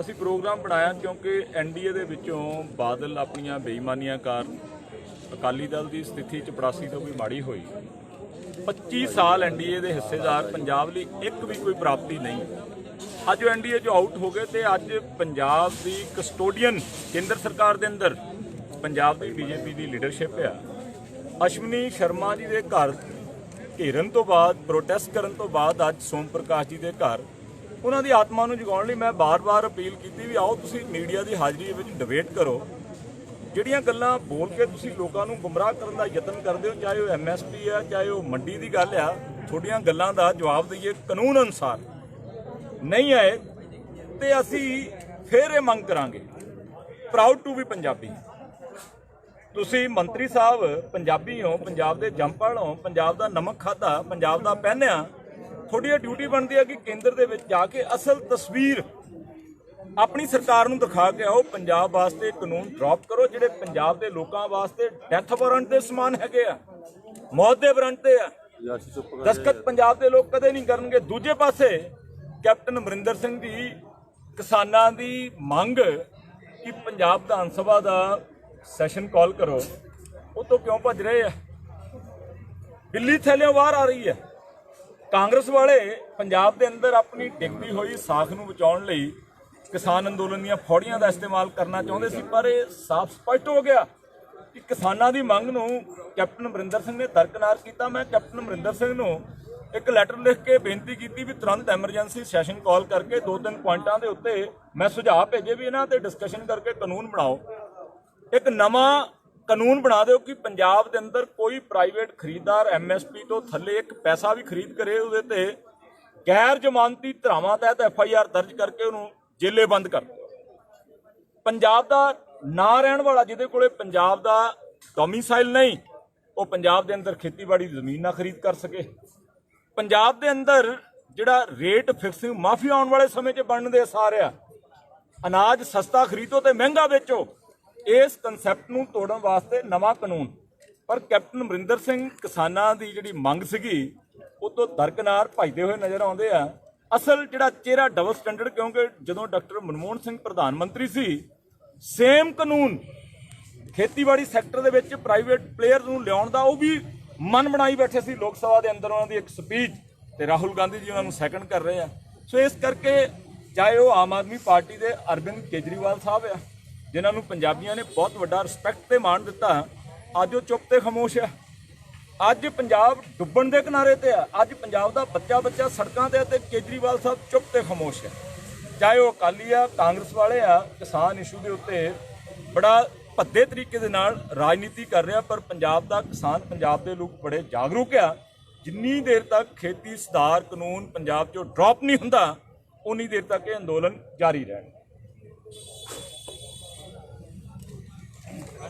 ਅਸੀਂ ਪ੍ਰੋਗਰਾਮ ਬਣਾਇਆ ਕਿਉਂਕਿ ਐਨਡੀਏ ਦੇ ਵਿੱਚੋਂ ਬਾਦਲ ਆਪਣੀਆਂ ਬੇਈਮਾਨੀਆਂ ਕਾਰਨ ਅਕਾਲੀ ਦਲ ਦੀ ਸਥਿਤੀ ਚਪੜਾਸੀ ਤੋਂ ਵੀ ਮਾੜੀ ਹੋਈ। 25 ਸਾਲ ਐਨਡੀਏ ਦੇ ਹਿੱਸੇਦਾਰ, ਪੰਜਾਬ ਲਈ ਇੱਕ ਵੀ ਕੋਈ ਪ੍ਰਾਪਤੀ ਨਹੀਂ। ਅੱਜ ਐਨਡੀਏ ਜੋ ਆਊਟ ਹੋ ਗਏ ਤੇ ਅੱਜ ਪੰਜਾਬ ਦੀ ਕਸਟੋਡੀਅਨ ਕੇਂਦਰ ਸਰਕਾਰ ਦੇ ਅੰਦਰ ਪੰਜਾਬ ਦੀ ਬੀਜੇਪੀ ਦੀ ਲੀਡਰਸ਼ਿਪ ਆ। ਅਸ਼ਵਨੀ ਸ਼ਰਮਾ ਜੀ ਦੇ ਘਰ ਘੇਰਨ ਤੋਂ ਬਾਅਦ ਪ੍ਰੋਟੈਸਟ ਕਰਨ ਤੋਂ ਬਾਅਦ ਅੱਜ ਸੋਮ ਪ੍ਰਕਾਸ਼ ਜੀ ਦੇ ਘਰ ਉਹਨਾਂ ਦੀ ਆਤਮਾ ਨੂੰ ਜਗਾਉਣ ਲਈ ਮੈਂ ਬਾਰ-ਬਾਰ ਅਪੀਲ ਕੀਤੀ ਵੀ ਆਓ ਤੁਸੀਂ ਮੀਡੀਆ ਦੀ ਹਾਜ਼ਰੀ ਵਿੱਚ ਡਿਬੇਟ ਕਰੋ। ਜਿਹੜੀਆਂ ਗੱਲਾਂ ਬੋਲ ਕੇ ਤੁਸੀਂ ਲੋਕਾਂ ਨੂੰ ਗੁੰਮਰਾਹ ਕਰਨ ਦਾ ਯਤਨ ਕਰਦੇ ਹੋ, ਚਾਹੇ ਉਹ ਐਮਐਸਪੀ ਆ ਚਾਹੇ ਉਹ ਮੰਡੀ ਦੀ ਗੱਲ ਆ, ਤੁਹਾਡੀਆਂ ਗੱਲਾਂ ਦਾ ਜਵਾਬ ਦਈਏ ਕਾਨੂੰਨ ਅਨੁਸਾਰ। ਨਹੀਂ ਆਏ, ਤੇ ਅਸੀਂ ਫੇਰ ਇਹ ਮੰਗ ਕਰਾਂਗੇ। Proud to be Punjabi. ਤੁਸੀਂ ਮੰਤਰੀ ਸਾਹਿਬ, ਪੰਜਾਬੀ ਹੋ, ਪੰਜਾਬ ਦੇ ਜੰਪਲ ਹੋ, ਪੰਜਾਬ ਦਾ ਨਮਕ ਖਾਦਾ ਪੰਜਾਬ ਦਾ ਪਹਿਨਿਆ ਤੁਹਾਡੀ ਇਹ ਡਿਊਟੀ ਬਣਦੀ ਹੈ ਕਿ ਕੇਂਦਰ ਦੇ ਵਿੱਚ ਜਾ ਕੇ ਅਸਲ ਤਸਵੀਰ ਆਪਣੀ ਸਰਕਾਰ ਨੂੰ ਦਿਖਾ ਕੇ ਆਓ, ਪੰਜਾਬ ਵਾਸਤੇ ਕਾਨੂੰਨ ਡ੍ਰੌਪ ਕਰੋ, ਜਿਹੜੇ ਪੰਜਾਬ ਦੇ ਲੋਕਾਂ ਵਾਸਤੇ ਡੈਥ ਵਾਰੰਟ ਦੇ ਸਮਾਨ ਹੈਗੇ ਆ, ਮੌਤ ਦੇ ਵਾਰੰਟ ਤੇ ਆ। ਦਸਖਤ ਪੰਜਾਬ ਦੇ ਲੋਕ ਕਦੇ ਨਹੀਂ ਕਰਨਗੇ। ਦੂਜੇ ਪਾਸੇ ਕੈਪਟਨ ਅਮਰਿੰਦਰ ਸਿੰਘ ਦੀ ਕਿਸਾਨਾਂ ਦੀ ਮੰਗ ਕਿ ਪੰਜਾਬ ਵਿਧਾਨ ਸਭਾ ਦਾ ਸੈਸ਼ਨ ਕਾਲ ਕਰੋ, ਉਹ ਤੋਂ ਕਿਉਂ ਭੱਜ ਰਹੇ ਆ? ਦਿੱਲੀ ਥੱਲੇ ਬਾਹਰ ਆ ਰਹੀ ਹੈ। ਕਾਂਗਰਸ ਵਾਲੇ ਪੰਜਾਬ ਦੇ ਅੰਦਰ ਆਪਣੀ ਡਿੱਗਦੀ ਹੋਈ ਸਾਖ ਨੂੰ ਬਚਾਉਣ ਲਈ ਕਿਸਾਨ ਅੰਦੋਲਨ ਦੀਆਂ ਫੌੜੀਆਂ ਦਾ ਇਸਤੇਮਾਲ ਕਰਨਾ ਚਾਹੁੰਦੇ ਸੀ, ਪਰ ਇਹ ਸਾਫ਼ ਸਪਸ਼ਟ ਹੋ ਗਿਆ ਕਿ ਕਿਸਾਨਾਂ ਦੀ ਮੰਗ ਨੂੰ ਕੈਪਟਨ ਅਮਰਿੰਦਰ ਸਿੰਘ ਨੇ ਦਰਕਨਾਰ ਕੀਤਾ। ਮੈਂ ਕੈਪਟਨ ਅਮਰਿੰਦਰ ਸਿੰਘ ਨੂੰ ਇੱਕ ਲੈਟਰ ਲਿਖ ਕੇ ਬੇਨਤੀ ਕੀਤੀ ਵੀ ਤੁਰੰਤ ਐਮਰਜੈਂਸੀ ਸੈਸ਼ਨ ਕਾਲ ਕਰਕੇ ਦੋ ਤਿੰਨ ਪੁਆਇੰਟਾਂ ਦੇ ਉੱਤੇ ਮੈਂ ਸੁਝਾਅ ਭੇਜੇ ਵੀ ਇਹਨਾਂ ਤੇ ਡਿਸਕਸ਼ਨ ਕਰਕੇ ਕਾਨੂੰਨ ਬਣਾਓ। ਇੱਕ ਨਵਾਂ ਕਾਨੂੰਨ ਬਣਾ ਦਿਓ ਕਿ ਪੰਜਾਬ ਦੇ ਅੰਦਰ ਕੋਈ ਪ੍ਰਾਈਵੇਟ ਖਰੀਦਦਾਰ ਐਮਐਸਪੀ ਤੋਂ ਥੱਲੇ ਇੱਕ ਪੈਸਾ ਵੀ ਖਰੀਦ ਕਰੇ ਉਹਦੇ ਤੇ ਗੈਰ ਜ਼ਮਾਨਤੀ ਧਰਾਵਾਂ ਤਹਿਤ ਐਫਆਈਆਰ ਦਰਜ ਕਰਕੇ ਉਹਨੂੰ ਜੇਲੇ ਬੰਦ ਕਰ ਦਿਓ। ਪੰਜਾਬ ਦਾ ਨਾ ਰਹਿਣ ਵਾਲਾ ਜਿਹਦੇ ਕੋਲੇ ਪੰਜਾਬ ਦਾ ਡੋਮਿਸਾਈਲ ਨਹੀਂ, ਉਹ ਪੰਜਾਬ ਦੇ ਅੰਦਰ ਖੇਤੀਬਾੜੀ ਦੀ ਜ਼ਮੀਨ ਨਾ ਖਰੀਦ ਕਰ ਸਕੇ। ਪੰਜਾਬ ਦੇ ਅੰਦਰ ਜਿਹੜਾ ਰੇਟ ਫਿਕਸਿੰਗ ਮਾਫੀ ਆਉਣ ਵਾਲੇ ਸਮੇਂ 'ਚ ਬਣਨ ਦੇ ਅਸਾਰ ਆ ਅਨਾਜ ਸਸਤਾ ਖਰੀਦੋ ਤੇ ਮਹਿੰਗਾ ਵੇਚੋ। ਇਸ ਕਨਸੈਪਟ ਨੂੰ ਤੋੜਨ ਵਾਸਤੇ ਨਵਾਂ ਕਾਨੂੰਨ। ਪਰ ਕੈਪਟਨ ਅਮਰਿੰਦਰ ਸਿੰਘ ਕਿਸਾਨਾਂ ਦੀ ਜਿਹੜੀ ਮੰਗ ਸੀਗੀ ਉਹ ਤੋਂ ਦਰਕਨਾਰ ਭਜਦੇ ਹੋਏ ਨਜ਼ਰ ਆਉਂਦੇ ਆ। ਅਸਲ ਜਿਹੜਾ ਚਿਹਰਾ ਡਬਲ ਸਟੈਂਡਰਡ ਕਿਉਂਕਿ ਜਦੋਂ ਡਾਕਟਰ ਮਨਮੋਹਨ ਸਿੰਘ ਪ੍ਰਧਾਨ ਮੰਤਰੀ ਸੀ ਸੇਮ ਕਾਨੂੰਨ ਖੇਤੀਬਾੜੀ ਸੈਕਟਰ ਦੇ ਵਿੱਚ ਪ੍ਰਾਈਵੇਟ ਪਲੇਅਰ ਨੂੰ ਲਿਆਉਣ ਦਾ ਉਹ ਵੀ ਮਨ ਬਣਾਈ ਬੈਠੇ ਸੀ। ਲੋਕ ਸਭਾ ਦੇ ਅੰਦਰ ਉਹਨਾਂ ਦੀ ਇੱਕ ਸਪੀਚ ਤੇ ਰਾਹੁਲ ਗਾਂਧੀ ਜੀ ਉਹਨਾਂ ਨੂੰ ਸੈਕੰਡ ਕਰ ਰਹੇ ਆ। ਸੋ ਇਸ ਕਰਕੇ ਚਾਹੇ ਉਹ ਆਮ ਆਦਮੀ ਪਾਰਟੀ ਦੇ ਅਰਵਿੰਦ ਕੇਜਰੀਵਾਲ ਸਾਹਿਬ ਆ ਜਿਨ੍ਹਾਂ ਨੂੰ ਪੰਜਾਬੀਆਂ ਨੇ ਬਹੁਤ ਵੱਡਾ ਰਿਸਪੈਕਟ ਤੇ ਮਾਣ ਦਿੱਤਾ, ਅੱਜ ਉਹ ਚੁੱਪ ਤੇ ਖਾਮੋਸ਼ ਆ। ਅੱਜ ਪੰਜਾਬ ਡੁੱਬਣ ਦੇ ਕਿਨਾਰੇ ਤੇ ਆ। ਅੱਜ ਪੰਜਾਬ ਦਾ ਬੱਚਾ ਬੱਚਾ ਸੜਕਾਂ ਤੇ ਆ ਤੇ ਕੇਜਰੀਵਾਲ ਸਾਹਿਬ ਚੁੱਪ ਤੇ ਖਾਮੋਸ਼ ਆ। ਚਾਹੇ ਉਹ ਅਕਾਲੀ ਆ, ਕਾਂਗਰਸ ਵਾਲੇ ਆ, ਕਿਸਾਨ ਇਸ਼ੂ ਦੇ ਉੱਤੇ ਬੜਾ ਭੱਦੇ ਤਰੀਕੇ ਦੇ ਨਾਲ ਰਾਜਨੀਤੀ ਕਰ ਰਿਹਾ, ਪਰ ਪੰਜਾਬ ਦਾ ਕਿਸਾਨ, ਪੰਜਾਬ ਦੇ ਲੋਕ ਬੜੇ ਜਾਗਰੂਕ ਆ। ਜਿੰਨੀ ਦੇਰ ਤੱਕ ਖੇਤੀ ਸੁਧਾਰ ਕਾਨੂੰਨ ਪੰਜਾਬ 'ਚੋਂ ਡ੍ਰੌਪ ਨਹੀਂ ਹੁੰਦਾ, ਉਨੀ ਦੇਰ ਤੱਕ ਇਹ ਅੰਦੋਲਨ ਜਾਰੀ ਰਹਿਣਾ।